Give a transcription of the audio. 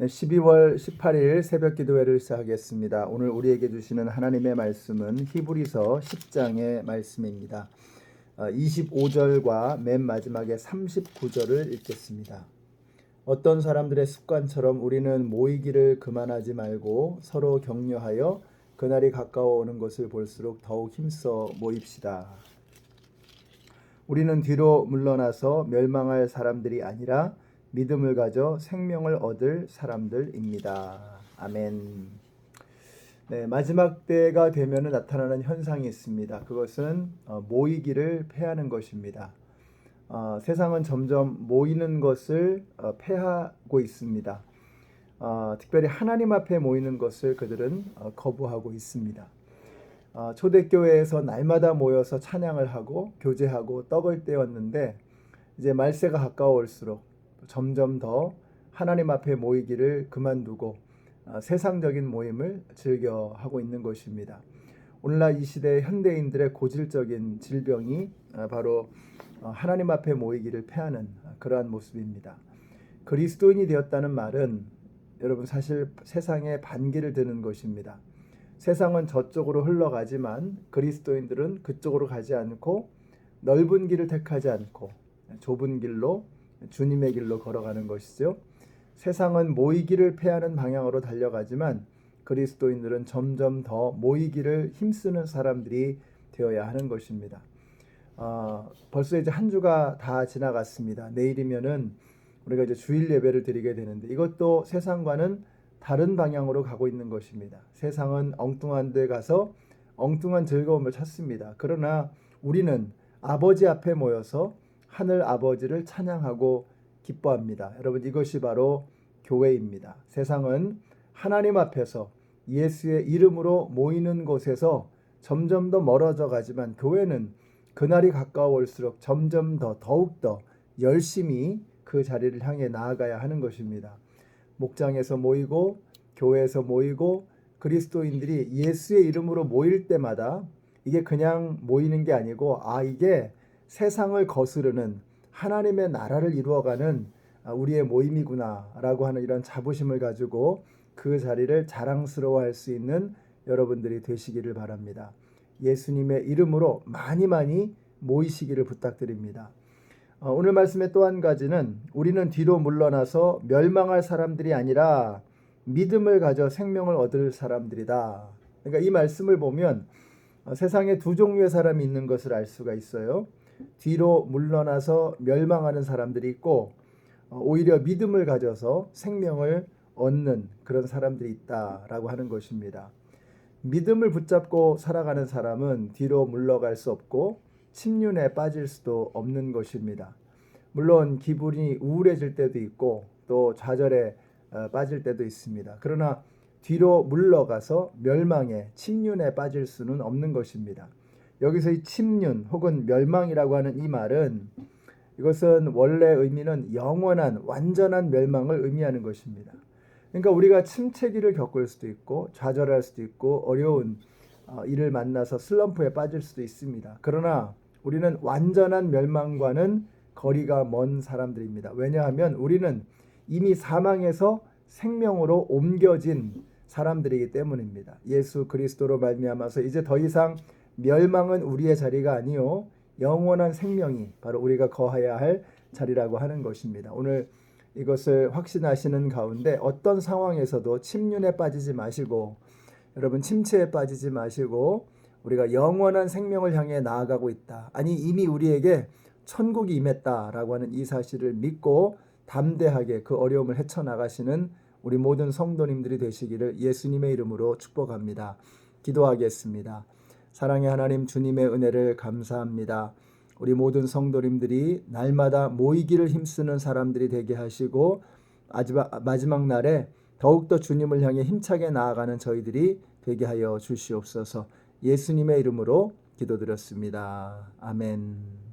네, 12월 18일 새벽 기도회를 시작하겠습니다. 오늘 우리에게 주시는 하나님의 말씀은 히브리서 10장의 말씀입니다. 25절과 맨 마지막에 39절을 읽겠습니다. 어떤 사람들의 습관처럼 우리는 모이기를 그만하지 말고 서로 격려하여 그날이 가까워 오는 것을 볼수록 더욱 힘써 모입시다. 우리는 뒤로 물러나서 멸망할 사람들이 아니라 믿음을 가져 생명을 얻을 사람들입니다. 아멘. 네, 마지막 때가 되면 나타나는 현상이 있습니다. 그것은 어, 모이기를 패하는 것입니다. 어, 세상은 점점 모이는 것을 어, 패하고 있습니다. 어, 특별히 하나님 앞에 모이는 것을 그들은 어, 거부하고 있습니다. 어, 초대교회에서 날마다 모여서 찬양을 하고 교제하고 떡을 떼었는데 이제 말세가 가까워올수록 점점 더 하나님 앞에 모이기를 그만두고 어, 세상적인 모임을 즐겨 하고 있는 것입니다. 오늘날 이 시대 현대인들의 고질적인 질병이 어, 바로 어, 하나님 앞에 모이기를 패하는 그러한 모습입니다. 그리스도인이 되었다는 말은 여러분 사실 세상에 반기를 드는 것입니다. 세상은 저쪽으로 흘러가지만 그리스도인들은 그쪽으로 가지 않고 넓은 길을 택하지 않고 좁은 길로 주님의 길로 걸어가는 것이죠. 세상은 모이기를 패하는 방향으로 달려가지만 그리스도인들은 점점 더 모이기를 힘쓰는 사람들이 되어야 하는 것입니다. 어, 벌써 이제 한 주가 다 지나갔습니다. 내일이면은 우리가 이제 주일 예배를 드리게 되는데 이것도 세상과는 다른 방향으로 가고 있는 것입니다. 세상은 엉뚱한 데 가서 엉뚱한 즐거움을 찾습니다. 그러나 우리는 아버지 앞에 모여서 하늘 아버지를 찬양하고 기뻐합니다. 여러분 이것이 바로 교회입니다. 세상은 하나님 앞에서 예수의 이름으로 모이는 곳에서 점점 더 멀어져 가지만 교회는 그날이 가까워올수록 점점 더 더욱 더 열심히 그 자리를 향해 나아가야 하는 것입니다. 목장에서 모이고 교회에서 모이고 그리스도인들이 예수의 이름으로 모일 때마다 이게 그냥 모이는 게 아니고 아 이게 세상을 거스르는 하나님의 나라를 이루어가는 우리의 모임이구나라고 하는 이런 자부심을 가지고 그 자리를 자랑스러워할 수 있는 여러분들이 되시기를 바랍니다. 예수님의 이름으로 많이 많이 모이시기를 부탁드립니다. 어, 오늘 말씀의 또 한 가지는 우리는 뒤로 물러나서 멸망할 사람들이 아니라 믿음을 가져 생명을 얻을 사람들이다. 그러니까 이 말씀을 보면 어, 세상에 두 종류의 사람이 있는 것을 알 수가 있어요. 뒤로 물러나서 멸망하는 사람들이 있고 어, 오히려 믿음을 가져서 생명을 얻는 그런 사람들이 있다라고 하는 것입니다. 믿음을 붙잡고 살아가는 사람은 뒤로 물러갈 수 없고 침륜에 빠질 수도 없는 것입니다. 물론 기분이 우울해질 때도 있고 또 좌절에 어, 빠질 때도 있습니다. 그러나 뒤로 물러가서 멸망에 침륜에 빠질 수는 없는 것입니다. 여기서 이 침륜 혹은 멸망이라고 하는 이 말은 이것은 원래 의미는 영원한 완전한 멸망을 의미하는 것입니다. 그러니까 우리가 침체기를 겪을 수도 있고 좌절할 수도 있고 어려운 어, 일을 만나서 슬럼프에 빠질 수도 있습니다. 그러나 우리는 완전한 멸망과는 거리가 먼 사람들입니다. 왜냐하면 우리는 이미 사망에서 생명으로 옮겨진 사람들이기 때문입니다. 예수 그리스도로 말미암아서 이제 더 이상 멸망은 우리의 자리가 아니요 영원한 생명이 바로 우리가 거해야 할 자리라고 하는 것입니다. 오늘 이것을 확신하시는 가운데 어떤 상황에서도 침륜에 빠지지 마시고 여러분 침체에 빠지지 마시고 우리가 영원한 생명을 향해 나아가고 있다. 아니 이미 우리에게 천국이 임했다라고 하는 이 사실을 믿고 담대하게 그 어려움을 헤쳐나가시는 우리 모든 성도님들이 되시기를 예수님의 이름으로 축복합니다. 기도하겠습니다. 사랑의 하나님 주님의 은혜를 감사합니다. 우리 모든 성도님들이 날마다 모이기를 힘쓰는 사람들이 되게 하시고 마지막 날에 더욱더 주님을 향해 힘차게 나아가는 저희들이 되게 하여 주시옵소서 예수님의 이름으로 기도드렸습니다. 아멘.